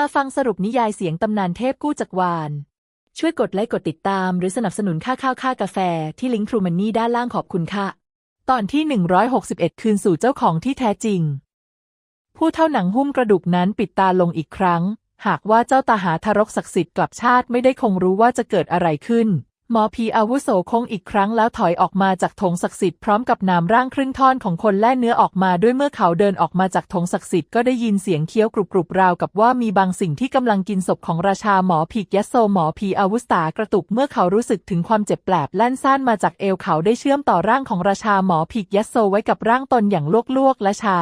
มาฟังสรุปนิยายเสียงตำนานเทพกู้จักรวาล ช่วยกดไลค์กดติดตาม หรือสนับสนุนค่าข้าวค่ากาแฟที่ลิงก์ทรูมันนี่ด้านล่างขอบคุณค่ะ ตอนที่ 161 คืนสู่เจ้าของที่แท้จริง ผู้เท่าหนังหุ้มกระดูกนั้นปิดตาลงอีกครั้ง หากว่าเจ้าตาหาทารกศักดิ์สิทธิ์กลับชาติไม่ได้คงรู้ว่าจะเกิดอะไรขึ้น หมอผีอาวุโสคงอีกครั้งแล้วถอยออกมาจากธงศักดิ์สิทธิ์พร้อมกับนามร่างครึ่งท่อนของคนแล่เนื้อออกมาด้วยเมื่อเขาเดินออกมาจากธงศักดิ์สิทธิ์ก็ได้ยินเสียงเคี้ยวกรุบกรุบราวกับว่ามีบางสิ่งที่กำลังกินศพของราชาหมอผียัโซหมอผีอาวุสตากระตุกเมื่อเขารู้สึกถึงความเจ็บแปลบแล่นซ่านมาจากเอวเขาได้เชื่อมต่อร่างของราชาหมอผียัโซไว้กับร่างตนอย่างลวกๆและใช้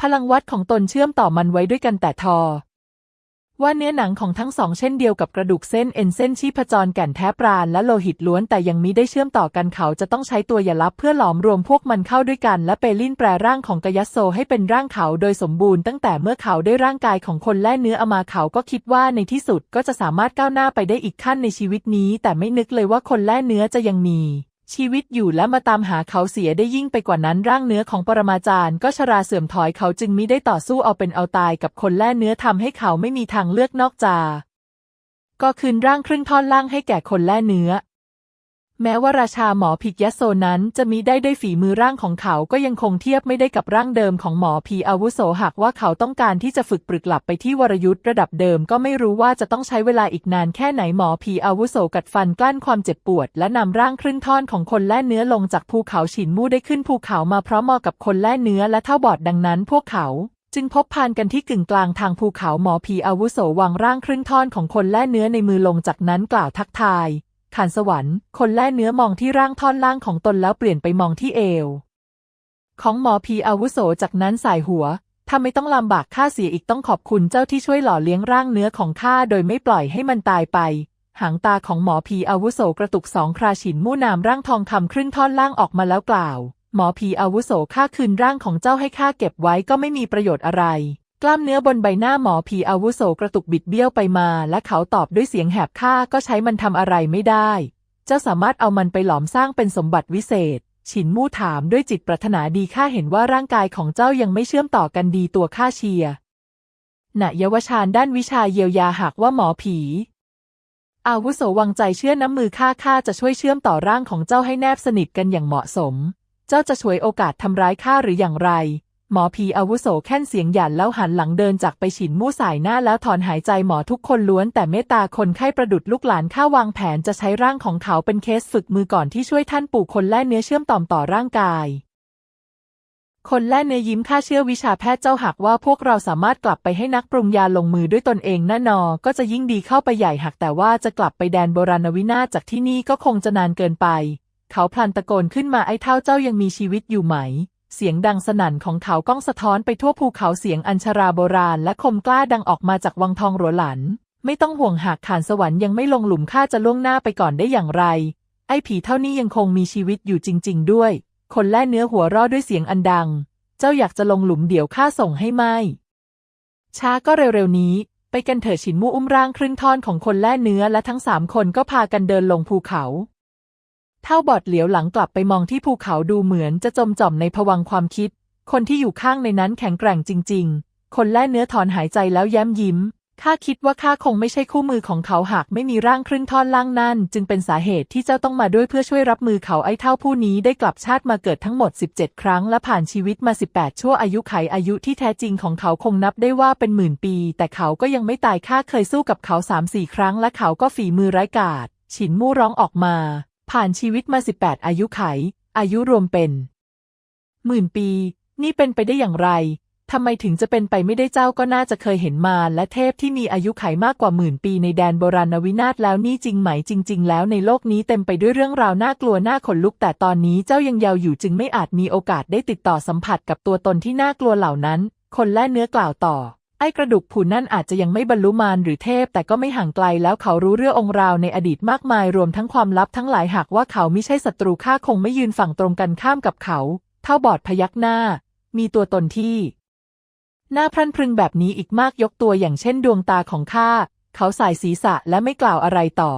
พลังวัดของตนเชื่อมต่อมันไว้ด้วยกันแต่ทอ ว่าเนื้อหนังของทั้งสองเช่นเดียวกับกระดูกเส้นเอ็นเส้นชีพจรแก่นแท้ปราณและโลหิตล้วนแต่ยังมิได้เชื่อมต่อกันเขาจะต้องใช้ตัวยาลับเพื่อหลอมรวมพวกมันเข้าด้วยกัน และเปลินแปลร่างของกยัสโซให้เป็นร่างเขาโดยสมบูรณ์ตั้งแต่เมื่อเขาได้ร่างกายของคนแล่เนื้ออมาเขาก็คิดว่าในที่สุดก็จะสามารถก้าวหน้าไปได้อีกขั้นในชีวิตนี้ แต่ไม่นึกเลยว่าคนแล่เนื้อจะยังมี ชีวิตอยู่และมาตามหาเขาเสียได้ยิ่งไปกว่านั้นร่างเนื้อของปรมาจารย์ก็ชราเสื่อมถอยเขาจึงมิได้ต่อสู้เอาเป็นเอาตายกับคนแล่เนื้อทำให้เขาไม่มีทางเลือกนอกจาก ก็คืนร่างครึ่งท่อนล่างให้แก่คนแล่เนื้อ แม้ว่าราชาหมอผิกยัสโซนั้นจะมีได้ด้วยฝีมือร่างของเขาก็ยังคงเทียบไม่ได้กับร่างเดิมของหมอผีอาวุโสหากว่าเขาต้องการที่จะฝึกปรึกหลับไปที่วรยุทธ์ระดับเดิมก็ไม่รู้ว่าจะต้องใช้เวลาอีกนานแค่ไหนหมอผีอาวุโสกัดฟันกลั้นความเจ็บปวด และนำร่างครึ่งท่อนของคนแล่เนื้อลงจากภูเขาฉินมู่ได้ขึ้นภูเขามาพร้อมกับคนแล่เนื้อและเท่าบอดดังนั้นพวกเขาจึงพบพานกันที่กึ่งกลางทางภูเขาหมอผีอาวุโสวางร่างครึ่งท่อนของคนแล่เนื้อในมือลงจากนั้นกล่าวทักทาย ขานสวรรค์ คนแล่เนื้อมองที่ร่างท่อนล่างของตนแล้วเปลี่ยนไปมองที่เอว ของหมอผีอาวุโสจากนั้นสายหัวถ้าไม่ต้องลำบากข้าเสียอีกต้องขอบคุณเจ้าที่ช่วยหล่อเลี้ยงร่างเนื้อของข้าโดยไม่ปล่อยให้มันตายไป หางตาของหมอผีอาวุโสกระตุกสองคราฉินมู่นามร่างทองคำครึ่งท่อนล่างออกมาแล้วกล่าว หมอผีอาวุโสข้าคืนร่างของเจ้าให้ข้าเก็บไว้ก็ไม่มีประโยชน์อะไร กล้ามเนื้อบนใบหน้าหมอผีอาวุโสกระตุกบิดเบี้ยวไปมา และเขาตอบด้วยเสียงแหบข้าก็ใช้มันทำอะไรไม่ได้ เจ้าสามารถเอามันไปหลอมสร้างเป็นสมบัติวิเศษ ฉินมู่ถามด้วยจิตปรารถนาดีข้าเห็นว่าร่างกายของเจ้ายังไม่เชื่อมต่อกันดีตัวข้าเชียร์ณเยาวชาญด้านวิชาเยียวยาหากว่าหมอผี อาวุโสวังใจเชื่อน้ำมือข้าข้าจะช่วยเชื่อมต่อร่างของเจ้าให้แนบสนิทกันอย่างเหมาะสม เจ้าจะช่วยโอกาสทำร้ายข้าหรืออย่างไร หมอผีอาวุโสแค่นเสียงหยันแล้วหันหลังเดินจากไปฉินมู่สายหน้าแล้วถอนหายใจหมอทุกคนล้วนแต่เมตตาคนไข้ประดุดลูกหลานข้าวางแผนจะใช้ร่างของเขาเป็นเคสฝึกมือก่อนที่ช่วยท่านปู่คนแล่เนื้อเชื่อมต่อมต่อร่างกาย คนแล่เนื้อยิ้มข้าเชื่อวิชาแพทย์เจ้าหากว่าพวกเราสามารถกลับไปให้นักปรุงยาลงมือด้วยตนเองแน่นอ ก็จะยิ่งดีเข้าไปใหญ่หากแต่ว่าจะกลับไปแดนโบราณวินาจากที่นี่ก็คงจะนานเกินไป เขาพลันตะโกนขึ้นมาไอ้เท่าเจ้ายังมีชีวิตอยู่ไหม เสียงดังสนั่นของเขาก้องสะท้อนไปทั่วภูเขาเสียงอัญชราโบราณและคมกล้าดังออกมาจากวังทองหรวหลัน ไม่ต้องห่วงหากขานสวรรค์ยังไม่ลงหลุมข้าจะล่วงหน้าไปก่อนได้อย่างไร ไอ้ผีเท่านี้ยังคงมีชีวิตอยู่จริง ๆ ด้วย คนแล่เนื้อหัวรอดด้วยเสียงอันดัง เจ้าอยากจะลงหลุมเดี๋ยวข้าส่งให้ไหมช้าก็เร็วๆนี้ ไปกันเถิดฉินมู่อุ้มร่างครึ่งท่อนของคนแล่เนื้อและทั้งสามคนก็พากันเดินลงภูเขา เท่าบอดเหลียวหลังกลับไปมองที่ภูเขาดูเหมือนจะจมจ่อมในผวังความคิด คนที่อยู่ข้างในนั้นแข็งแกร่งจริง ๆ คนแล่เนื้อถอนหายใจแล้วแย้มยิ้ม ข้าคิดว่าข้าคงไม่ใช่คู่มือของเขาหากไม่มีร่างครึ่งท่อนล่างนั่น จึงเป็นสาเหตุที่เจ้าต้องมาด้วยเพื่อช่วยรับมือเขาไอ้เท่าผู้นี้ได้กลับชาติมาเกิดทั้งหมด 17 ครั้งและผ่านชีวิตมา 18 ชั่วอายุไขอายุที่แท้จริงของเขาคงนับได้ว่าเป็นหมื่นปี แต่เขาก็ยังไม่ตายข้าเคยสู้กับเขา3-4ครั้งและเขาก็ฝีมือไร้กาจฉินมู่ร้องออกมา ผ่านชีวิตมา18อายุไข อายุรวมเป็น หมื่นปี นี่เป็นไปได้อย่างไรทำไมถึงจะเป็นไปไม่ได้เจ้าก็น่าจะเคยเห็นมาและเทพที่มีอายุไขมากกว่าหมื่นปีในแดนโบราณวินาศแล้วนี่จริงไหมจริง ๆ แล้วในโลกนี้เต็มไปด้วยเรื่องราวน่ากลัวน่าขนลุกแต่ตอนนี้เจ้ายังเยาว์อยู่จึงไม่อาจมีโอกาสได้ติดต่อสัมผัสกับตัวตนที่น่ากลัวเหล่านั้น คนแล่เนื้อกล่าวต่อ อ้กระดูกผุนนั่นอาจจะยังไม่บรรลุมารหรือเทพ แต่ก็ไม่ห่างไกลแล้วเขารู้เรื่ององค์ราวในอดีตมากมายรวมทั้งความลับทั้งหลายหากว่าเขาไม่ใช่ศัตรูข้าคงไม่ยืนฝั่งตรงกันข้ามกับเขา เท่าบอดพยักหน้า มีตัวตนที่หน้าพรันพรึงแบบนี้อีกมากยกตัวอย่างเช่นดวงตาของข้าเขาสายศีรษะและไม่กล่าวอะไรต่อ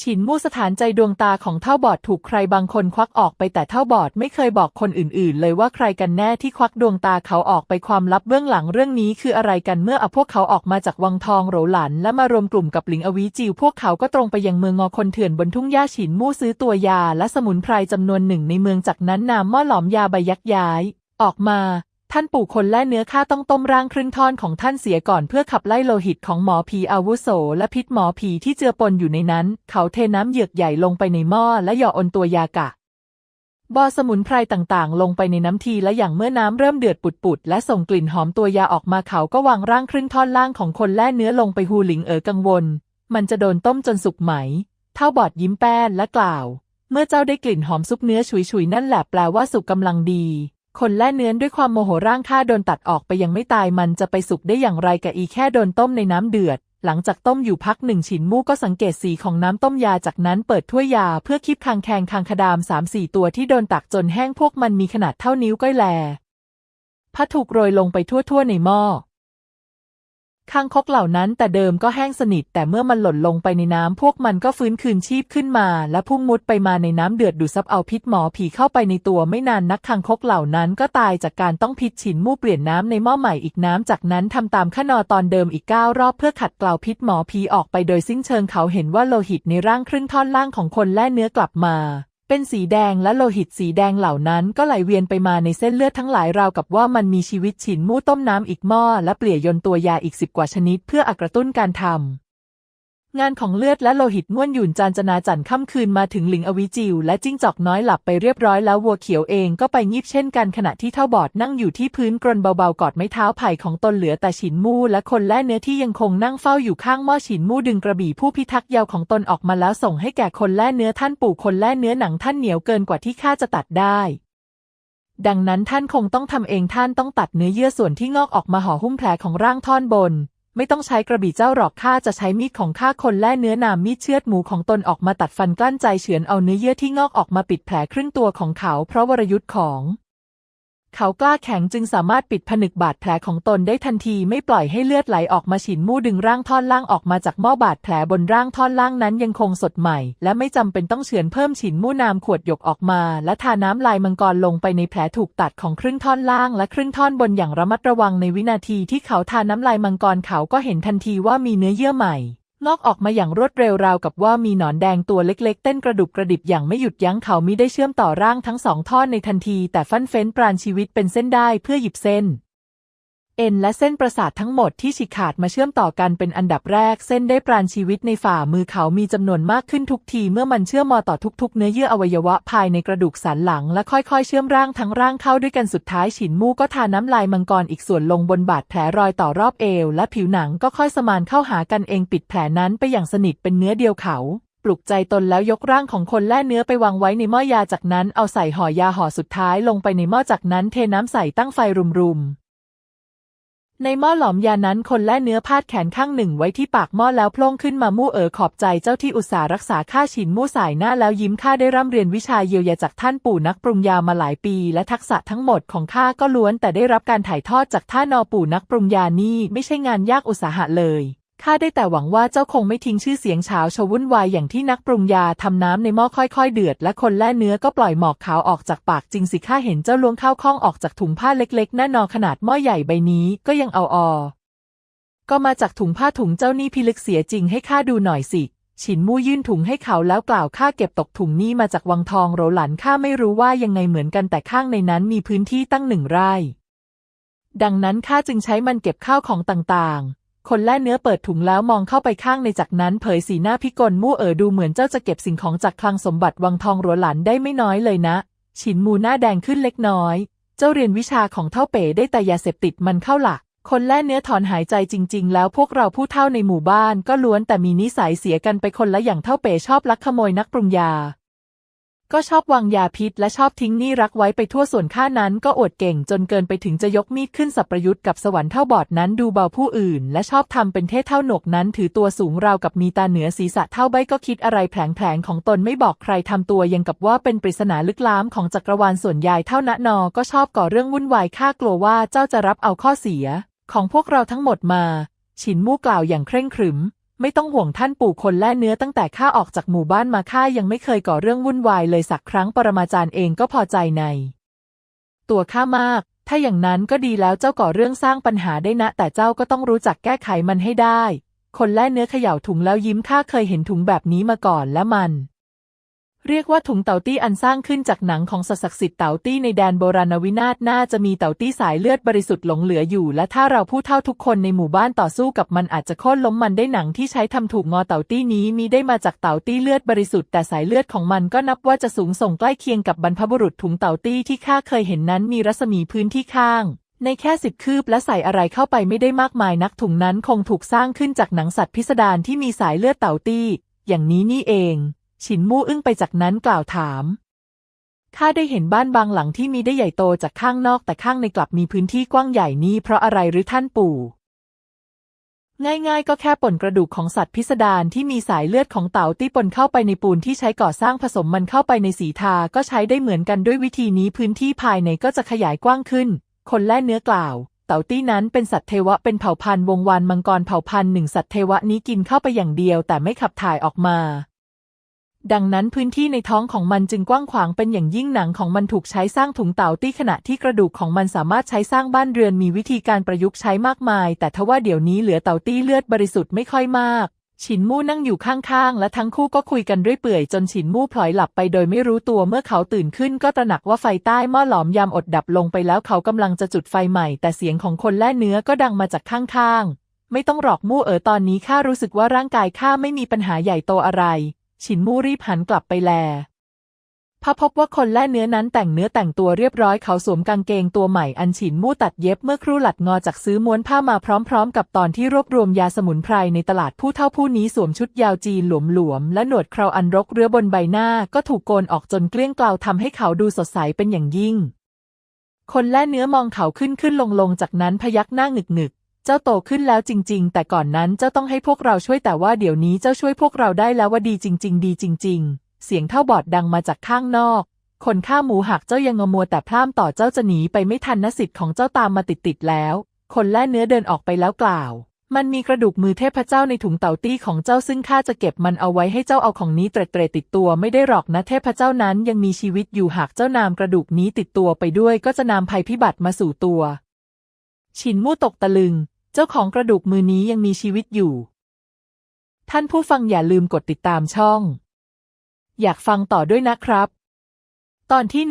ฉินมู่สถานใจดวงตาของเท่าบอดถูกใครบางคนควักออกไปแต่เท่าบอดไม่เคยบอกคนอื่นๆ เลยว่าใครกันแน่ที่ควักดวงตาเขาออกไปความลับเบื้องหลังเรื่องนี้คืออะไรกันเมื่อเอาพวกเขาออกมาจากวังทองโหรหลัน และมารวมกลุ่มกับหลิงอวีจิวพวกเขาก็ตรงไปยังเมืองงอคนเถื่อนบนทุ่งหญ้าฉินมู่ซื้อตัวยาและสมุนไพรจำนวนหนึ่งในเมืองจากนั้นนำหม้อหลอมยาใบยักย้าย ออกมา ท่านปู่คนและเนื้อข้าต้องต้มร่างครึ่งท่อนของท่านเสียก่อนเพื่อขับไล่โลหิตของหมอผีอาวุโส และพิษหมอผีที่เจือปนอยู่ในนั้น เขาเทน้ำเหยือกใหญ่ลงไปในหม้อและหย่ออนตัวยากะ บอสมุนไพรต่างๆ ลงไปในน้ำทีและอย่างเมื่อน้ำเริ่มเดือดปุดๆและส่งกลิ่นหอมตัวยาออกมาเขาก็วางร่างครึ่งท่อนล่างของคนแล่เนื้อลงไปฮูหลิงเอ๋อกังวล มันจะโดนต้มจนสุกไหม เท่าบอดยิ้มแป้นและกล่าว เมื่อเจ้าได้กลิ่นหอมซุปเนื้อฉุยๆนั่นแหละแปลว่าสุกกำลังดี คนแล่เนื้อด้วยความโมโหร่างข้าโดนตัดออกไปยังไม่ตายมันจะไปสุกได้อย่างไรกะอีแค่โดนต้มในน้ำเดือด หลังจากต้มอยู่พักหนึ่งฉินมู่ก็สังเกตสีของน้ำต้มยาจากนั้นเปิดถ้วยยาเพื่อคีบคางแคงคางขดามสามสี่ตัวที่โดนตักจนแห้งพวกมันมีขนาดเท่านิ้วก้อยแลพัดถูกโรยลงไปทั่วๆในหม้อ คางคกเหล่านั้นแต่เดิมก็แห้งสนิท แต่เมื่อมันหล่นลงไปในน้ำพวกมันก็ฟื้นคืนชีพขึ้นมา และพุ่งมุดไปมาในน้ำเดือดดูดซับเอาพิษหมอผีเข้าไปในตัวไม่นานนักคางคกเหล่านั้นก็ตายจากการต้องพิษฉินมู่เปลี่ยนน้ำในหม้อใหม่อีกน้ำจากนั้นทำตามขั้นตอนตอนเดิมอีกเก้ารอบเพื่อขัดเกลาพิษหมอผีออกไปโดยสิ้นเชิงเขาเห็นว่าโลหิตในร่างครึ่งท่อนล่างของคนแล่เนื้อกลับมา เป็นสีแดงและโลหิตสีแดงเหล่านั้นก็ไหลเวียนไปมาในเส้นเลือดทั้งหลายราวกับว่ามันมีชีวิตฉินมู่ต้มน้ำอีกหม้อและเปลี่ยยนตัวยาอีกสิบกว่าชนิดเพื่ออกระตุ้นการทำ งานของเลือดและโลหิตง่วนหยุ่นจานจนาจันค่ำคืนมาถึงหลิงอวิจิวและจิ้งจอกน้อยหลับไปเรียบร้อยแล้ววัวเขียวเองก็ไปงีบเช่นกันขณะที่เท่าบอดนั่งอยู่ที่พื้นกรนเบาๆกอดไม้เท้าไผ่ของตนเหลือแต่ฉินมู่และคนแล่เนื้อที่ยังคงนั่งเฝ้าอยู่ข้างหม้อฉินมู่ดึงกระบี่ผู้พิทักษ์ยาวของตนออกมาแล้วส่งให้แก่คนแล่เนื้อท่านปู่คนแล่เนื้อหนังท่านเหนียวเกินกว่าที่ข้าจะตัดได้ดังนั้นท่านคงต้องทำเองท่านต้องตัดเนื้อเยื่อส่วนที่งอกออกมาห่อหุ้มแผลของร่างท่อนบน ไม่ต้องใช้กระบี่เจ้าหรอกข้าจะใช้มีดของข้าคนแล่เนื้อนามมีดเชือดหมูของตนออกมาตัดฟันกลั้นใจเฉือนเอาเนื้อเยื่อที่งอกออกมาปิดแผลครึ่งตัวของเขา เพราะวรยุทธ์ของ เขากล้าแข็งจึงสามารถปิดผนึกบาดแผลของตนได้ทันทีไม่ปล่อยให้เลือดไหลออกมาฉินมู่ดึงร่างท่อนล่างออกมาจากหม้อบาดแผลบนร่างท่อนล่างนั้นยังคงสดใหม่ และไม่จำเป็นต้องเฉือนเพิ่มฉินมู่นามขวดหยกออกมา และทาน้ำลายมังกรลงไปในแผลถูกตัดของครึ่งท่อนล่าง และครึ่งท่อนบนอย่างระมัดระวังในวินาทีที่เขาทาน้ำลายมังกรเขาก็เห็นทันทีว่ามีเนื้อเยื่อใหม่ งอกออกมาอย่างรวดเร็วราวกับว่ามีหนอนแดงตัวเล็กๆ เต้นกระดุบกระดิบอย่างไม่หยุดยั้งเขามิได้เชื่อมต่อร่างทั้งสองท่อนในทันที แต่ฟันเฟ้นปราณชีวิตเป็นเส้นได้เพื่อหยิบเส้น เอ็นและเส้นประสาททั้งหมดที่ฉีกขาดมาเชื่อมต่อกันเป็นอันดับแรก เส้นได้ปราณชีวิตในฝ่ามือเขามีจำนวนมากขึ้นทุกทีเมื่อมันเชื่อมมอต่อทุกๆ เนื้อเยื่ออวัยวะภายในกระดูกสันหลัง และค่อยๆ เชื่อมร่างทั้งร่างเข้าด้วยกันสุดท้ายฉินมู่ก็ทาน้ำลายมังกรอีกส่วนลงบนบาดแผลรอยต่อรอบเอว และผิวหนังก็ค่อยสมานเข้าหากันเองปิดแผลนั้นไปอย่างสนิทเป็นเนื้อเดียวเขาปลุกใจตนแล้วยกร่างของคนแล่เนื้อไปวางไว้ในหม้อยาจากนั้นเอาใส่ห่อยาห่อสุดท้ายลงไปในหม้อจากนั้นเทน้ำใส่ตั้งไฟรุมๆ ในหม้อหลอมยานั้นคนและเนื้อพาดแขนข้างหนึ่งไว้ที่ปากหม้อแล้วพล่งขึ้นมามู่เอ๋อขอบใจเจ้าที่อุตส่าห์รักษาข้าฉินมู่สายหน้าแล้วยิ้มข้าได้ร่ำเรียนวิชาเยียวยาจากท่านปู่นักปรุงยามาหลายปี และทักษะทั้งหมดของข้าก็ล้วนแต่ได้รับการถ่ายทอดจากท่านอปู่นักปรุงยานี่ไม่ใช่งานยากอุตสาหะเลย ข้าได้แต่หวังว่าเจ้าคงไม่ทิ้งชื่อเสียงเฉาชวุ่นวายอย่างที่นักปรุงยาทำน้ำในหม้อค่อยๆ เดือด และคนแล่เนื้อก็ปล่อยหมอกขาวออกจากปากจริงสิข้าเห็นเจ้าล้วงข้าวข้องออกจากถุงผ้าเล็กๆแน่นอนขนาดหม้อใหญ่ใบนี้ก็ยังเอาออก็มาจากถุงผ้าถุงเจ้านี่พิลึกเสียจริงให้ข้าดูหน่อยสิฉินมู่ยื่นถุงให้เขาแล้วกล่าวข้าเก็บตกถุงนี้มาจากวังทองโรหลันข้าไม่รู้ว่ายังไงเหมือนกันแต่ข้างในนั้นมีพื้นที่ตั้งหนึ่งไร่ ดังนั้นข้าจึงใช้มันเก็บข้าวของต่างๆ คนแล่เนื้อเปิดถุงแล้วมองเข้าไปข้างในจากนั้นเผยสีหน้าพิกลมู่เอ๋อดูเหมือนเจ้าจะเก็บสิ่งของจากคลังสมบัติวังทองโรหลันได้ไม่น้อยเลยนะ ฉินมูหน้าแดงขึ้นเล็กน้อย เจ้าเรียนวิชาของเท่าเป๋ได้แต่ยาเสพติดมันเข้าหลัก คนแล่เนื้อถอนหายใจจริง ๆ แล้วพวกเราผู้เท่าในหมู่บ้านก็ล้วนแต่มีนิสัยเสียกันไปคนละอย่างเท่าเป๋ชอบลักขโมยนักปรุงยา ก็ชอบวางยาพิษและชอบทิ้งหนี่รักไว้ไปทั่วส่วนข้านั้นก็อวดเก่งจนเกินไปถึงจะยกมีดขึ้นสับประยุทธ์กับสวรรค์เท่าบอดนั้นดูเบาผู้อื่น และชอบทำเป็นเท่เท่าหนกนั้น ถือตัวสูงราวกับมีตาเหนือศีรษะเท่าใบก็คิดอะไรแผลงๆของตนไม่บอกใครทำตัวยังกับว่าเป็นปริศนาลึกล้ำของจักรวาลส่วนยายเท่านะนอ ก็ชอบก่อเรื่องวุ่นวายข้ากลัวว่าเจ้าจะรับเอาข้อเสีย ของพวกเราทั้งหมดมา ฉินมู่กล่าวอย่างเคร่งขรึม ไม่ต้องห่วงท่านปู่คนแล่เนื้อตั้งแต่ข้าออกจากหมู่บ้านมาข้ายังไม่เคยก่อเรื่องวุ่นวายเลยสักครั้งปรมาจารย์เองก็พอใจใน ตัวข้ามาก ถ้าอย่างนั้นก็ดีแล้วเจ้าก่อเรื่องสร้างปัญหาได้นะ แต่เจ้าก็ต้องรู้จักแก้ไขมันให้ได้ คนแล่เนื้อเขย่าถุงแล้วยิ้มข้าเคยเห็นถุงแบบนี้มาก่อนและมัน เรียกว่าถุงเต่าตี้อันสร้างขึ้นจากหนังของสัตว์ศักดิ์สิทธิ์เต่าตี้ในแดนโบราณวินาศน่าจะมีเต่าตี้สายเลือดบริสุทธิ์หลงเหลืออยู่ และถ้าเราผู้เฒ่าทุกคนในหมู่บ้านต่อสู้กับมันอาจจะโค่นล้มมันได้หนังที่ใช้ทำถูกงอเต่าตี้นี้มีได้มาจากเต่าตี้เลือดบริสุทธิ์แต่สายเลือดของมันก็นับว่าจะสูงส่งใกล้เคียงกับบรรพบุรุษถุงเต่าตี้ที่ข้าเคยเห็นนั้นมีรัศมีพื้นที่ข้างในแค่สิบคืบและใส่อะไรเข้าไปไม่ได้มากมายนักถุงนั้นคงถูกสร้างขึ้นจากหนังสัตว์พิสดารที่มีสายเลือดเต่าตี้ อย่างนี้นี่เอง ฉินมู่อึ้งไปจากนั้นกล่าวถามข้าได้เห็นบ้านบางหลังที่มีได้ใหญ่โตจากข้างนอกแต่ข้างในกลับมีพื้นที่กว้างใหญ่นี้เพราะอะไรหรือท่านปู่ ง่ายๆ ก็แค่ป่นกระดูกของสัตว์พิสดารที่มีสายเลือดของเต่าตี้ปนเข้าไปในปูนที่ใช้ก่อสร้างผสมมันเข้าไปในสีทาก็ใช้ได้เหมือนกันด้วยวิธีนี้พื้นที่ภายในก็จะขยายกว้างขึ้น คนแล่เนื้อกล่าว เต่าตี้นั้นเป็นสัตว์เทวะเป็นเผ่าพันธุ์วงวานมังกรเผ่าพันธุ์หนึ่งสัตว์เทวะนี้กินเข้าไปอย่างเดียวแต่ไม่ขับถ่ายออกมา ดังนั้นพื้นที่ในท้องของมันจึงกว้างขวางเป็นอย่างยิ่งหนังของมันถูกใช้สร้างถุงเต่าตี้ขณะที่กระดูกของมันสามารถใช้สร้างบ้านเรือนมีวิธีการประยุกต์ใช้มากมาย แต่ทว่าเดี๋ยวนี้เหลือเต่าตี้เลือดบริสุทธิ์ไม่ค่อยมาก ฉินมู่นั่งอยู่ข้างๆ และทั้งคู่ก็คุยกันด้วยเปื่อยจนฉินมู่พลอยหลับไปโดยไม่รู้ตัวเมื่อเขาตื่นขึ้นก็ตระหนักว่าไฟใต้หม้อหลอมยามอดดับลงไปแล้วเขากำลังจะจุดไฟใหม่ แต่เสียงของคนแล่เนื้อก็ดังมาจากข้างๆ ไม่ต้องหลอกมู่เอ๋อตอนนี้ข้ารู้สึกว่าร่างกายข้าไม่มีปัญหาใหญ่โตอะไร ฉินมู่รีบหันกลับไปแลพอพบว่าคนแล่เนื้อนั้นแต่งเนื้อแต่งตัวเรียบร้อยเขาสวมกางเกงตัวใหม่อันฉินมู่ตัดเย็บเมื่อครู่หลัดงอจากซื้อม้วนผ้ามาพร้อมๆ กับตอนที่รวบรวมยาสมุนไพรในตลาดผู้เท่าผู้นี้สวมชุดยาวจีนหลวมๆ และหนวดเคราอันรกเรือบนใบหน้าก็ถูกโกนออกจนเกลี้ยงเกลาทำให้เขาดูสดใสเป็นอย่างยิ่ง คนแล่เนื้อมองเขาขึ้นขึ้นลงลงจากนั้นพยักหน้าหงึกหงึกๆ เจ้าโตขึ้นแล้วจริง ๆ แต่ก่อนนั้นเจ้าต้องให้พวกเราช่วยแต่ว่าเดี๋ยวนี้เจ้าช่วยพวกเราได้แล้วว่าดีจริง ๆ ดีจริง ๆ เสียงเท่าบอดดังมาจากข้างนอก คนฆ่าหมูหักเจ้ายังงมัวแต่พร่ำต่อเจ้าจะหนีไปไม่ทันนสิทธิ์ของเจ้าตามมาติดๆแล้ว คนแล่เนื้อเดินออกไปแล้วกล่าว มันมีกระดูกมือเทพเจ้าในถุงเต่าตี้ของเจ้าซึ่งข้าจะเก็บมันเอาไว้ให้เจ้าเอาของนี้เตร็ดๆติดตัวไม่ได้หรอกนะเทพเจ้านั้นยังมีชีวิตอยู่หากเจ้านามกระดูกนี้ติดตัวไปด้วยก็จะนำภัยพิบัติมาสู่ตัวฉินมู่ตกตะลึง เจ้าของกระดูกมือนี้ยังมีชีวิตอยู่ ท่านผู้ฟังอย่าลืมกดติดตามช่อง อยากฟังต่อด้วยนะครับ ตอนที่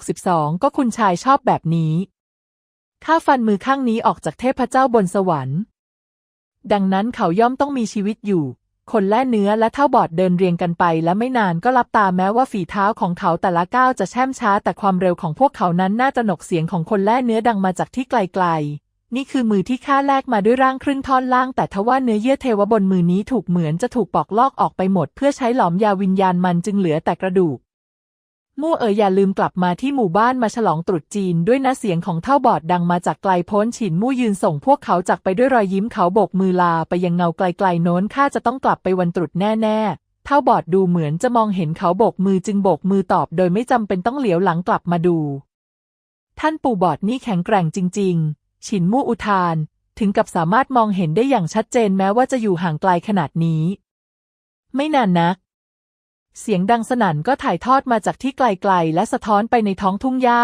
162 ก็คุณชายชอบแบบนี้ ข้าฟันมือข้างนี้ออกจากเทพเจ้าบนสวรรค์ ดังนั้นเขาย่อมต้องมีชีวิตอยู่ คนแล่เนื้อและเท่าบอดเดินเรียงกันไป และไม่นานก็รับตาแม้ว่าฝีเท้าของเขาแต่ละก้าวจะแช่มช้า แต่ความเร็วของพวกเขานั้นน่าจะหนกเสียงของคนแล่เนื้อดังมาจากที่ไกลๆ นี่คือมือที่ข้าแลกมาด้วยร่างครึ่งท่อนล่าง แต่ทว่าเนื้อเยื่อเทวบนมือนี้ถูกเหมือนจะถูกปอกลอกออกไปหมด เพื่อใช้หลอมยาวิญญาณมันจึงเหลือแต่กระดูกมู่เอ๋ยอย่าลืมกลับมาที่หมู่บ้านมาฉลองตรุษจีนด้วยนะเสียงของเท่าบอดดังมาจากไกลพ้นฉินมู่ยืนส่งพวกเขาจากไปด้วยรอยยิ้มเขาโบกมือลาไปยังเงาไกลๆโน้นข้าจะต้องกลับไปวันตรุษแน่ๆเท่าบอดดูเหมือนจะมองเห็นเขาโบกมือจึงโบกมือตอบ โดยไม่จำเป็นต้องเหลียวหลังกลับมาดู ท่านปู่บอดนี่แข็งแกร่งจริง ๆ ฉินมู่อุทาน ถึงกับสามารถมองเห็นได้อย่างชัดเจนแม้ว่าจะอยู่ห่างไกลขนาดนี้ ไม่นานนัก เสียงดังสนั่นก็ถ่ายทอดมาจากที่ไกลๆ และสะท้อนไปในท้องทุ่งหญ้า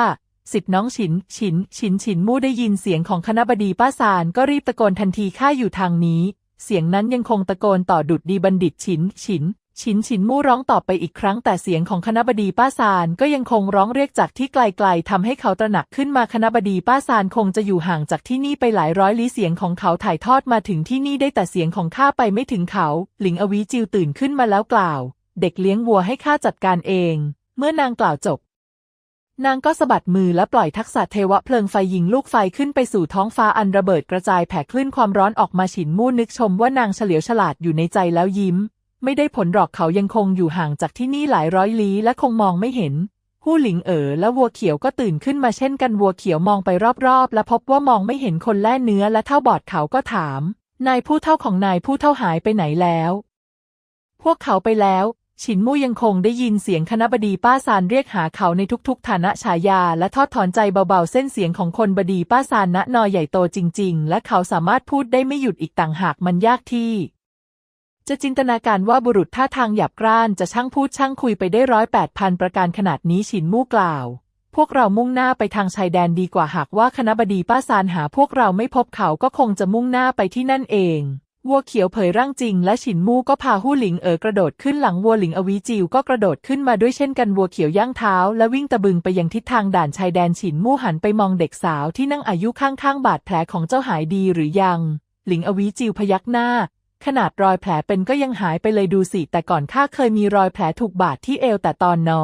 สิทธิ์น้องฉิน ฉิน ฉิน ฉิน มู่ได้ยินเสียงของคณะบดีป้าซานก็รีบตะโกนทันทีข้าอยู่ทางนี้ เสียงนั้นยังคงตะโกนต่อดุดดีบัณฑิตฉิน ฉิน ฉินฉินมู่ร้องตอบไปอีกครั้งแต่เสียงของคณะบดีป้าซานก็ยังคงร้องเรียกจากที่ไกลๆทำให้เขาตระหนักขึ้นมาคณะบดีป้าซานคงจะอยู่ห่างจากที่นี่ไปหลายร้อยลี้เสียงของเขาถ่ายทอดมาถึงที่นี่ได้แต่เสียงของข้าไปไม่ถึงเขา หลิงอวีจิวตื่นขึ้นมาแล้วกล่าว เด็กเลี้ยงวัวให้ข้าจัดการเอง เมื่อนางกล่าวจบ นางก็สะบัดมือและปล่อยทักษะเทวะเพลิงไฟยิงลูกไฟขึ้นไปสู่ท้องฟ้าอันระเบิดกระจายแผ่คลื่นความร้อนออกมาฉินมู่นึกชมว่านางเฉลียวฉลาดอยู่ในใจแล้วยิ้ม ไม่ได้ผลหรอกเขายังคงอยู่ห่างจากที่นี่หลายร้อยลี้และคงมองไม่เห็นหู้หลิงเอ๋อและวัวเขียวก็ตื่นขึ้นมาเช่นกันวัวเขียวมองไปรอบๆ และพบว่ามองไม่เห็นคนแล่เนื้อและเท่าบอดเขาก็ถาม นายผู้เท่าของนายผู้เท่าหายไปไหนแล้ว พวกเขาไปแล้ว ฉินมู่ยังคงได้ยินเสียงคณะบดีป้าซานเรียกหาเขาในทุกๆ ฐานะฉายา และทอดถอนใจเบาๆ เส้นเสียงของคนบดีป้าซานณนอใหญ่โตจริง ๆ และเขาสามารถพูดได้ไม่หยุดอีกต่างหากมันยากที่ จะจินตนาการว่าบุรุษท่าทางหยาบกร้านจะช่างพูดช่างคุยไปได้ร้อยแปดพันประการขนาดนี้ฉินมู่กล่าว พวกเรามุ่งหน้าไปทางชายแดนดีกว่าหากว่าคณะบดีป้าซานหาพวกเราไม่พบเขาก็คงจะมุ่งหน้าไปที่นั่นเองวัวเขียวเผยร่างจริงและฉินมู่ก็พาหู้หลิงเอ๋อกระโดดขึ้นหลังวัวหลิงอวีจิวก็กระโดดขึ้นมาด้วยเช่นกันวัวเขียวย่างเท้า และวิ่งตะบึงไปยังทิศทางด่านชายแดนฉินมู่หันไปมองเด็กสาวที่นั่งอายุข้างๆ บาดแผลของเจ้าหายดีหรือยัง หลิงอวีจิวพยักหน้า ขนาดรอยแผลเป็นก็ยังหายไปเลยดูสิ แต่ก่อนข้าเคยมีรอยแผลถูกบาดที่เอวแต่ตอนนอ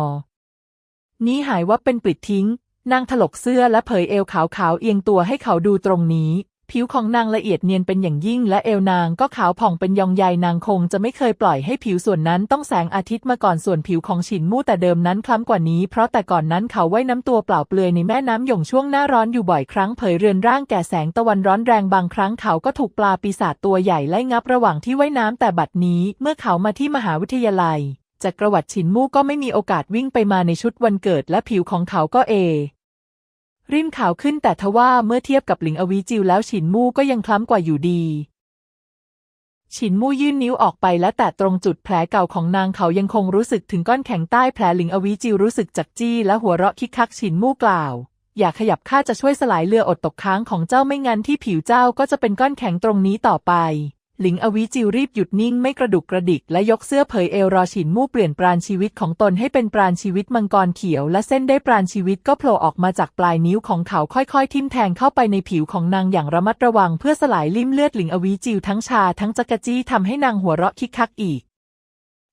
นี้หายว่าเป็นปลิดทิ้ง นางถลกเสื้อและเผยเอวขาวๆเอียงตัวให้เขาดูตรงนี้ ผิวของนางละเอียดเนียนเป็นอย่างยิ่งและเอวนางก็ขาวผ่องเป็นยองใยนางคงจะไม่เคยปล่อยให้ผิวส่วนนั้นต้องแสงอาทิตย์มาก่อนส่วนผิวของฉินมู่แต่เดิมนั้นคล้ำกว่านี้ เพราะแต่ก่อนนั้นเขาว่ายน้ำตัวเปล่าเปลือยในแม่น้ำหยงช่วงหน้าร้อนอยู่บ่อยครั้งเผยเรือนร่างแก่แสงตะวันร้อนแรงบางครั้งเขาก็ถูกปลาปีศาจตัวใหญ่ไล่งับระหว่างที่ว่ายน้ำแต่บัดนี้ เมื่อเขามาที่มหาวิทยาลัยจักรวรรดิฉินมู่ก็ไม่มีโอกาสวิ่งไปมาในชุดวันเกิดและผิวของเขาก็เอ ริมขาวขึ้นแต่ทว่าเมื่อเทียบกับหลิงอวีจิวแล้วฉินมู่ก็ยังคล้ำกว่าอยู่ดี ฉินมู่ยื่นนิ้วออกไปและแตะตรงจุดแผลเก่าของนางเขายังคงรู้สึกถึงก้อนแข็งใต้แผลหลิงอวีจิวรู้สึกจักจี้และหัวเราะคิกคักฉินมู่กล่าว อย่าขยับข้าจะช่วยสลายเรืออดตกค้างของเจ้าไม่งั้นที่ผิวเจ้าก็จะเป็นก้อนแข็งตรงนี้ต่อไป หลิงอวิจิวรีบหยุดนิ่งไม่กระดุกกระดิกและยกเสื้อเผยเอวรอฉินมู่เปลี่ยนปราณชีวิตของตนให้เป็นปราณชีวิตมังกรเขียวและเส้นได้ปราณชีวิตก็โผล่ออกมาจากปลายนิ้วของเขาค่อยๆ ทิ่มแทงเข้าไปในผิวของนางอย่างระมัดระวังเพื่อสลายลิ่มเลือดหลิงอวิจิวทั้งชาทั้งจักรจี้ทำให้นางหัวเราะคิกคักอีก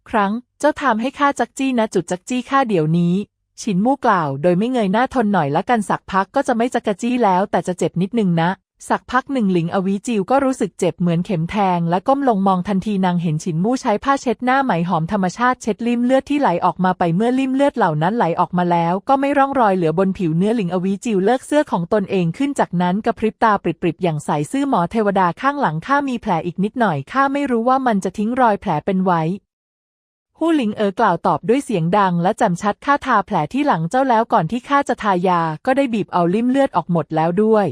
ครั้งเจ้าทำให้ข้าจักจี้นะจุดจักจี้ข้าเดี๋ยวนี้ ฉินมู่กล่าว โดยไม่เงยหน้าทนหน่อยละกันสักพักก็จะไม่จักรจี้แล้วแต่จะเจ็บนิดนึงนะ สักพักหนึ่งหลิงอวีจิวก็รู้สึกเจ็บเหมือนเข็มแทง และก้มลงมองทันทีนางเห็นฉินมู่ใช้ผ้าเช็ดหน้าไหมหอมธรรมชาติเช็ดลิ่มเลือดที่ไหลออกมาไปเมื่อลิ่มเลือดเหล่านั้นไหลออกมาแล้ว ก็ไม่ร่องรอยเหลือบนผิวเนื้อหลิงอวีจิวเลิกเสื้อของตนเองขึ้นจากนั้นกระพริบตาปริบๆอย่างใสซื่อหมอเทวดาข้างหลังข้ามีแผลอีกนิดหน่อยข้าไม่รู้ว่ามันจะทิ้งรอยแผลเป็นไว้ฮู่หลิงเอ๋อกล่าวตอบด้วยเสียงดังและจำชัดข้าทาแผลที่หลังเจ้าแล้วก่อนที่ข้าจะทายาก็ได้บีบเอาลิ่มเลือดออกหมดแล้วด้วย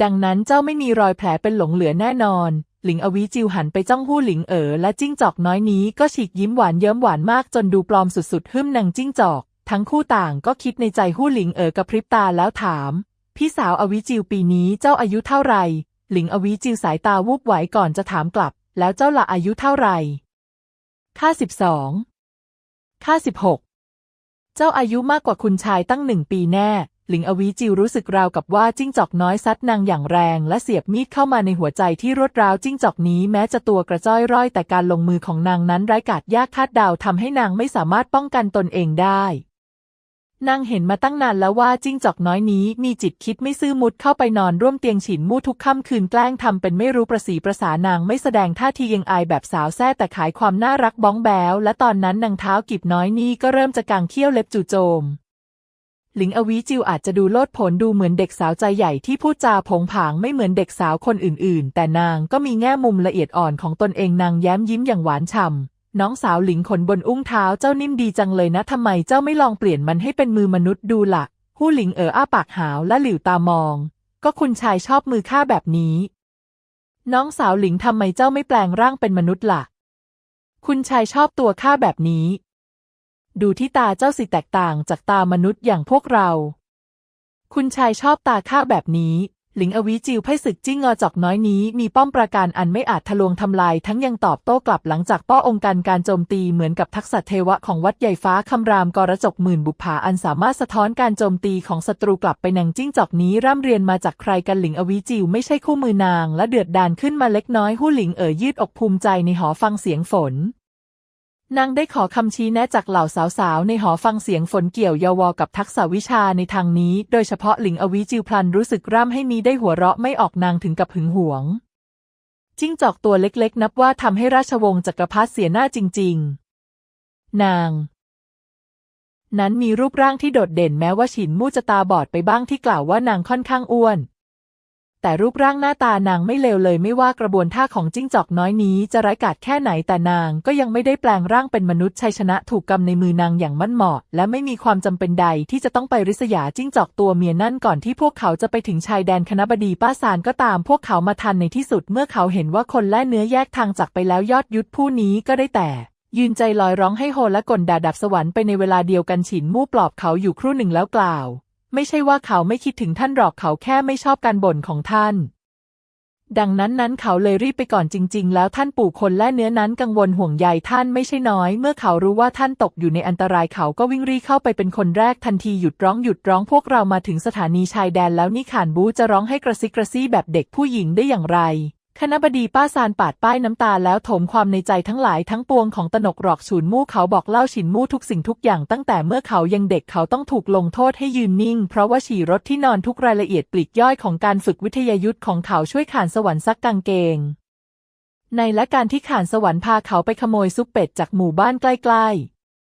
ดังนั้นเจ้าไม่มีรอยแผลเป็นหลงเหลือแน่นอน หลิงอวีจิวหันไปจ้องฮู่หลิงเอ๋อและจิ้งจอกน้อยนี้ก็ฉีกยิ้มหวานเยิ้มหวานมากจนดูปลอมสุดๆหึ่มนางจิ้งจอก ทั้งคู่ต่างก็คิดในใจฮู่หลิงเอ๋อกระพริบตาแล้วถาม พี่สาวอวิจิวปีนี้เจ้าอายุเท่าไหร่ หลิงอวิจิวสายตาวูบไหวก่อนจะถามกลับ แล้วเจ้าละอายุเท่าไหร่ข้าสิบสองข้าสิบหกเจ้าอายุมากกว่าคุณชายตั้งหนึ่งปีแน่ หลิงอวีจิวรู้สึกราวกับว่าจิ้งจอกน้อยซัดนางอย่างแรง และเสียบมีดเข้ามาในหัวใจที่รวดร้าวจิ้งจอกนี้แม้จะตัวกระจ้อยร่อย แต่การลงมือของนางนั้นร้ายกาจยากคาดเดาทำให้นางไม่สามารถป้องกันตนเองได้นางเห็นมาตั้งนานแล้วว่าจิ้งจอกน้อยนี้มีจิตคิดไม่ซื่อมุดเข้าไปนอนร่วมเตียงฉินมู่ทุกค่ำคืนแกล้งทำเป็นไม่รู้ประสีประสานางไม่แสดงท่าทียังอายแบบสาวแซ่แต่ขายความน่ารักบ้องแบวและตอนนั้นนางเท้ากิบน้อยนี่ก็เริ่มจะกางเขี้ยวเล็บจู่โจม หลิงอวีจิวอาจจะดูโลดผนดูเหมือนเด็กสาวใจใหญ่ที่พูดจาผงผางไม่เหมือนเด็กสาวคนอื่น ๆ แต่นางก็มีแง่มุมละเอียดอ่อนของตนเองนางแย้มยิ้มอย่างหวานฉ่ำน้องสาวหลิงขนบนอุ้งเท้าเจ้านิ่มดีจังเลยนะทำไมเจ้าไม่ลองเปลี่ยนมันให้เป็นมือมนุษย์ดูละ่ะผู้หลิงเอ๋ออ้าปากหาวและหลิวตามอง ก็คุณชายชอบมือข้าแบบนี้ น้องสาวหลิงทำไมเจ้าไม่แปลงร่างเป็นมนุษย์ละ่ะ คุณชายชอบตัวข้าแบบนี้ ดูที่ตาเจ้าสิแตกต่างจากตามนุษย์อย่างพวกเรา คุณชายชอบตาข้าแบบนี้ หลิงอวิจิวไพ่ศึกจิ้งงอจอกน้อยนี้มีป้อมปราการอันไม่อาจทะลวงทำลายทั้งยังตอบโต้กลับหลังจากป้อองค์การการโจมตีเหมือนกับทักษะเทวะของวัดใหญ่ฟ้าคำรามกรจกหมื่นบุปผาอันสามารถสะท้อนการโจมตีของศัตรูกลับไปนางจิ้งจอกนี้ร่ำเรียนมาจากใครกันหลิงอวิจิวไม่ใช่คู่มือนางและเดือดดานขึ้นมาเล็กน้อยหู้หลิงเอ๋ยยืดอกภูมิใจในหอฟังเสียงฝน นางได้ขอคำชี้แนะจากเหล่าสาวๆ ในหอฟังเสียงฝนเกี่ยวยาวกับทักษะวิชาในทางนี้ โดยเฉพาะหลิงอวิจิวพลันรู้สึกร่ำให้มีได้หัวเราะไม่ออกนางถึงกับหึงหวง จิ้งจอกตัวเล็กๆ นับว่าทำให้ราชวงศ์จักรพรรดิเสียหน้าจริง ๆ นาง นั้นมีรูปร่างที่โดดเด่นแม้ว่าฉินมู่จะตาบอดไปบ้างที่กล่าวว่านางค่อนข้างอ้วน แต่รูปร่างหน้าตานางไม่เลวเลยไม่ว่ากระบวนท่าของจิ้งจอกน้อยนี้จะร้ายกาจแค่ไหนแต่นางก็ยังไม่ได้แปลงร่างเป็นมนุษย์ชัยชนะถูกกำในมือนางอย่างมั่นเหมาะ และไม่มีความจำเป็นใดที่จะต้องไปริษยาจิ้งจอกตัวเมียนั่นก่อนที่พวกเขาจะไปถึงชายแดนคณบดีป้าซานก็ตามพวกเขามาทันในที่สุดเมื่อเขาเห็นว่าคนและเนื้อแยกทางจากไปแล้วยอดยุทธผู้นี้ก็ได้แต่ยืนใจลอยร้องให้โฮและกลด่าดับสวรรค์ไปในเวลาเดียวกันฉินมู่ปลอบเขาอยู่ครู่หนึ่งแล้วกล่าว ไม่ใช่ว่าเขาไม่คิดถึงท่านหรอกเขาแค่ไม่ชอบการบ่นของท่าน ดังนั้นนั้นเขาเลยรีบไปก่อนจริง ๆ แล้วท่านปู่คนและเนื้อนั้นกังวลห่วงใยท่านไม่ใช่น้อย เมื่อเขารู้ว่าท่านตกอยู่ในอันตรายเขาก็วิ่งรีเข้าไปเป็นคนแรกทันทีหยุดร้องหยุดร้องพวกเรามาถึงสถานีชายแดนแล้วนี่ขานบูจะร้องให้กระซิกกระซี่แบบเด็กผู้หญิงได้อย่างไร คณบดีป้าซานปาดป้ายน้ำตาแล้วถมความในใจทั้งหลายทั้งปวงของตนกหรอกฉุนมู่เขาบอกเล่าฉินมู่ทุกสิ่งทุกอย่างตั้งแต่เมื่อเขายังเด็กเขาต้องถูกลงโทษให้ยืนนิ่ง เพราะว่าฉี่รถที่นอนทุกรายละเอียดปลีกย่อยของการฝึกวิทยายุทธ์ของเขาช่วยขานสวรรค์ซักกางเกง ในและการที่ขานสวรรค์พาเขาไปขโมยซุปเป็ดจากหมู่บ้านใกล้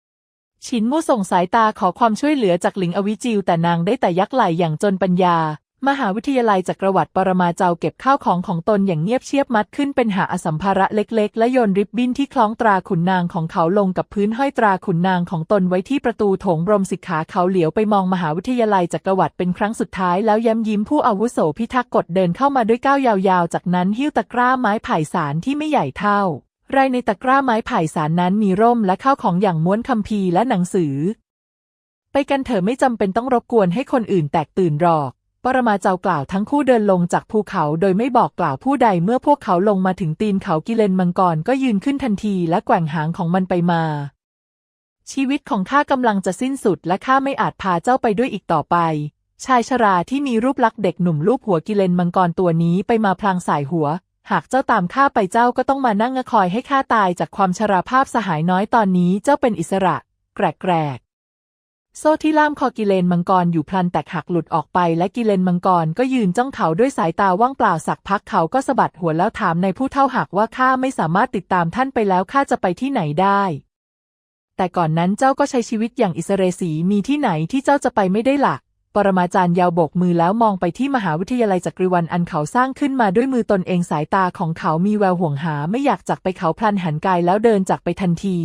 ๆฉินมู่ส่งสายตาขอความช่วยเหลือจากหลิงอวิจิวแต่นางได้แต่ยักไหล่อย่างจนปัญญา มหาวิทยาลัยจักรวรรดิปรมาเจ้าเก็บข้าวของของตนอย่างเงียบเชียบมัดขึ้นเป็นหาอสัมภาระเล็กๆ และโยนริบบิ้นที่คล้องตราขุนนางของเขาลงกับพื้นห้อยตราขุนนางของตนไว้ที่ประตูโถงบรมสิกขาเขาเหลียวไปมองมหาวิทยาลัยจักรวรรดิเป็นครั้งสุดท้ายแล้วย้ำยิ้มผู้อาวุโสพิทักษ์กฎเดินเข้ามาด้วยก้าวยาวๆ จากนั้นหิ้วตะกร้าไม้ไผ่สารที่ไม่ใหญ่เท่าไรในตะกร้าไม้ไผ่สารนั้นมีร่มและข้าวของอย่างม้วนคัมภีร์และหนังสือ ไปกันเถอะไม่จำเป็นต้องรบกวนให้คนอื่นแตกตื่นหรอก ปรมาเจ้ากล่าวทั้งคู่เดินลงจากภูเขาโดยไม่บอกกล่าวผู้ใดเมื่อพวกเขาลงมาถึงตีนเขากิเลนมังกรก็ยืนขึ้นทันทีและแกว่งหางของมันไปมา ชีวิตของข้ากำลังจะสิ้นสุดและข้าไม่อาจพาเจ้าไปด้วยอีกต่อไป ชายชราที่มีรูปลักษณ์เด็กหนุ่มรูปหัวกิเลนมังกรตัวนี้ไปมาพลางสายหัว หากเจ้าตามข้าไปเจ้าก็ต้องมานั่งคอยให้ข้าตายจากความชราภาพสหายน้อยตอนนี้เจ้าเป็นอิสระ แกรก โซ่ที่ล่ามคอกิเลนมังกรอยู่พลันแตกหักหลุดออกไป และกิเลนมังกรก็ยืนจ้องเขาด้วยสายตาว่างเปล่าสักพักเขาก็สะบัดหัวแล้วถามในผู้เท่าหากว่าข้าไม่สามารถติดตามท่านไปแล้วข้าจะไปที่ไหนได้ แต่ก่อนนั้นเจ้าก็ใช้ชีวิตอย่างอิสเรสีมีที่ไหนที่เจ้าจะไปไม่ได้หลักปรมาจารย์ยาวโบกมือแล้วมองไปที่มหาวิทยาลัยจักริวันอันเขาสร้างขึ้นมาด้วยมือตนเองสายตาของเขามีแววห่วงหาไม่อยากจากไปเขาพลันหันกายแล้วเดินจากไปทันที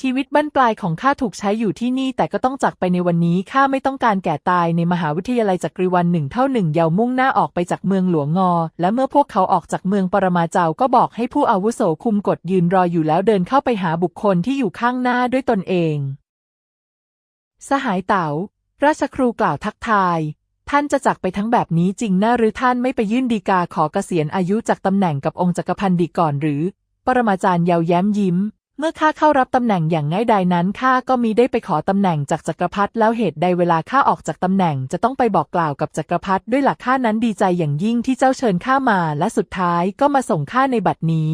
ชีวิตบั้นปลายของข้าถูกใช้อยู่ที่นี่ แต่ก็ต้องจากไปในวันนี้ข้าไม่ต้องการแก่ตายในมหาวิทยาลัยจักริวันหนึ่งเท่าหนึ่งเยาวมุ่งหน้าออกไปจากเมืองหลวงงอ และเมื่อพวกเขาออกจากเมืองปรมาเจ้าก็บอกให้ผู้อาวุโสคุมกฎยืนรออยู่แล้วเดินเข้าไปหาบุคคลที่อยู่ข้างหน้าด้วยตนเอง สหายเต๋าราชครูกล่าวทักทาย ท่านจะจากไปทั้งแบบนี้จริงนะหรือท่านไม่ไปยื่นดีกาขอเกษียณอายุจากตำแหน่งกับองค์จักรพันดีก่อนหรือ ปรมาจารย์เยาวแย้มยิ้ม มื่อข้าเข้ารับตำแหน่งอย่างง่ายดายนั้นข้าก็มีได้ไปขอตำแหน่งจากจักรพรรดิแล้วเหตุใดเวลาข้าออกจากตำแหน่งจะต้องไปบอกกล่าวกับจักรพรรดิด้วยหลักข้านั้นดีใจอย่างยิ่งที่เจ้าเชิญข้ามา และสุดท้ายก็มาส่งข้าในบัดนี้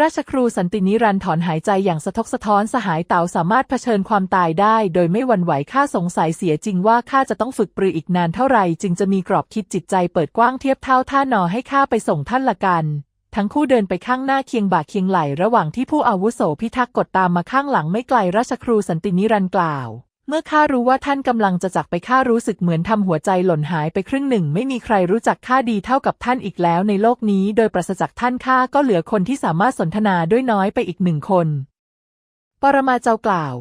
ราชครูสันตินิรันดร์ถอนหายใจอย่างสะทกสะท้อนสหายเต๋าสามารถเผชิญความตายได้ โดยไม่หวั่นไหวข้าสงสัยเสียจริงว่าข้าจะต้องฝึกปรืออีกนานเท่าไหร่จึงจะมีกรอบคิดจิตใจเปิดกว้างเทียบเท่าท่านอให้ข้าไปส่งท่านละกัน ทั้งคู่เดินไปข้างหน้าเคียงบ่าเคียงไหลระหว่างที่ผู้อาวุโสพิทักษ์กดตามมาข้างหลังไม่ไกลราชครูสันตินิรันต์กล่าว เมื่อข้ารู้ว่าท่านกำลังจะจากไปข้ารู้สึกเหมือนทำหัวใจหล่นหายไปครึ่งหนึ่ง ไม่มีใครรู้จักข้าดีเท่ากับท่านอีกแล้วในโลกนี้ โดยปราศจากท่านข้าก็เหลือคนที่สามารถสนทนาด้วยน้อยไปอีกหนึ่งคน ปรมาเจ้ากล่าว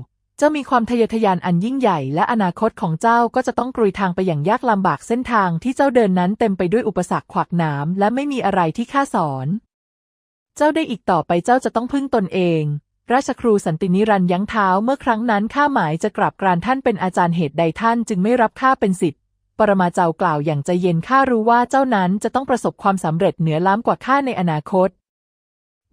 จ้ามีความทะเยอทะยานอันยิ่งใหญ่ และอนาคตของเจ้าก็จะต้องกรุยทางไปอย่างยากลำบากเส้นทางที่เจ้าเดินนั้นเต็มไปด้วยอุปสรรคขวากหนาม และไม่มีอะไรที่ข้าสอน เจ้าได้อีกต่อไปเจ้าจะต้องพึ่งตนเอง ราชครูสันตินิรันยั้งเท้าเมื่อครั้งนั้นข้าหมายจะกราบกรานท่านเป็นอาจารย์เหตุใดท่านจึงไม่รับข้าเป็นศิษย์ปรมาเจ้ากล่าวอย่างใจเย็นข้ารู้ว่าเจ้านั้นจะต้องประสบความสำเร็จเหนือล้ำกว่าข้าในอนาคต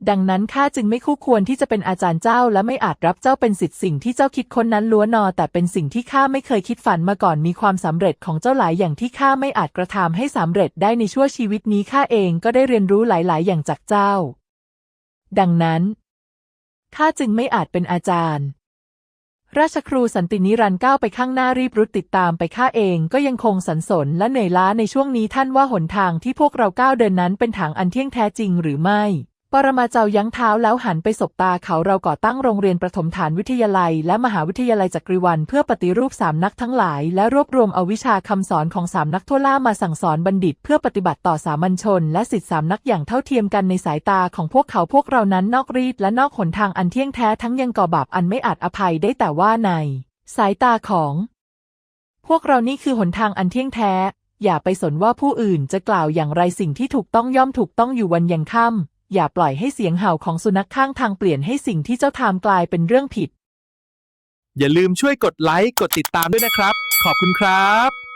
ดังนั้นข้าจึงไม่คู่ควรที่จะเป็นอาจารย์เจ้าและไม่อาจรับเจ้าเป็นศิษย์สิ่งที่เจ้าคิดค้นนั้นล้วนนอ แต่เป็นสิ่งที่ข้าไม่เคยคิดฝันมาก่อนมีความสำเร็จของเจ้าหลายอย่างที่ข้าไม่อาจกระทำให้สำเร็จได้ในชั่วชีวิตนี้ข้าเองก็ได้เรียนรู้หลาย ๆ อย่างจากเจ้า ดังนั้นข้าจึงไม่อาจเป็นอาจารย์ ราชครูสันตินิรันต์ก้าวไปข้างหน้ารีบรุดติดตามไปข้าเองก็ยังคงสันสนและเหนื่อยล้าในช่วงนี้ท่านว่าหนทางที่พวกเราก้าวเดินนั้นเป็นทางอันเที่ยงแท้จริงหรือไม่ ปรมาเจ้ายั้งเท้าแล้วหันไปสบตาเขาเราก่อตั้งโรงเรียนประถมฐานวิทยาลัย และมหาวิทยาลัยจักริวันเพื่อปฏิรูปสามนักทั้งหลาย และรวบรวมเอาวิชาคำสอนของสามนักทั่วล่ามาสั่งสอนบัณฑิต เพื่อปฏิบัติต่อสามัญชน และสิทธิสามนักอย่างเท่าเทียมกันในสายตาของพวกเขาพวกเรานั้นนอกรีดและนอกหนทางอันเที่ยงแท้ทั้งยังก่อบาปอันไม่อาจอภัยได้แต่ว่าใน สายตาของ พวกเรานี่คือหนทางอันเที่ยงแท้ อย่าไปสนว่าผู้อื่นจะกล่าวอย่างไรสิ่งที่ถูกต้องย่อมถูกต้องอยู่วันยังค่ำ อย่าปล่อยให้เสียงเห่าของสุนัขข้างทางเปลี่ยนให้สิ่งที่เจ้าทำกลายเป็นเรื่องผิด อย่าลืมช่วยกดไลค์ กดติดตามด้วยนะครับ ขอบคุณครับ